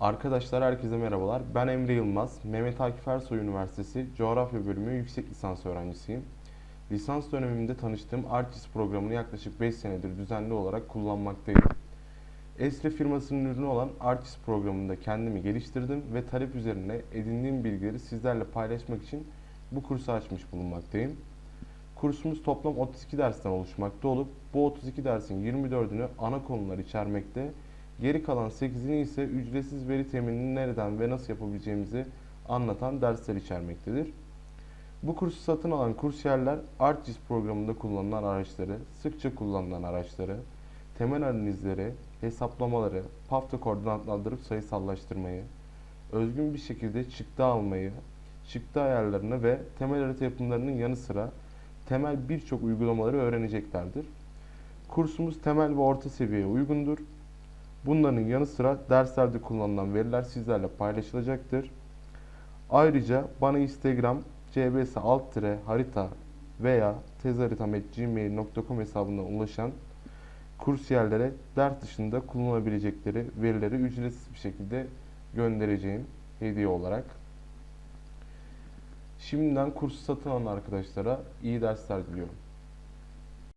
Arkadaşlar herkese merhabalar. Ben Emre Yılmaz. Mehmet Akif Ersoy Üniversitesi Coğrafya Bölümü yüksek lisans öğrencisiyim. Lisans dönemimde tanıştığım ArcGIS programını yaklaşık 5 senedir düzenli olarak kullanmaktayım. Esre firmasının ürünü olan ArcGIS programında kendimi geliştirdim ve talep üzerine edindiğim bilgileri sizlerle paylaşmak için bu kursu açmış bulunmaktayım. Kursumuz toplam 32 dersten oluşmakta olup bu 32 dersin 24'ünü ana konular içermekte, geri kalan 8'ini ise ücretsiz veri teminini nereden ve nasıl yapabileceğimizi anlatan dersler içermektedir. Bu kursu satın alan kursiyerler ArcGIS programında kullanılan araçları, sıkça kullanılan araçları, temel analizleri, hesaplamaları, PAF'ta koordinatlandırıp sayısallaştırmayı, özgün bir şekilde çıktı almayı, çıktı ayarlarını ve temel harita yapımlarının yanı sıra temel birçok uygulamaları öğreneceklerdir. Kursumuz temel ve orta seviyeye uygundur. Bunların yanı sıra derslerde kullanılan veriler sizlerle paylaşılacaktır. Ayrıca bana Instagram cbs alt harita veya tezharitam.gmail.com hesabından ulaşan kursiyerlere ders dışında kullanabilecekleri verileri ücretsiz bir şekilde göndereceğim hediye olarak. Şimdiden kursu satın alan arkadaşlara iyi dersler diliyorum.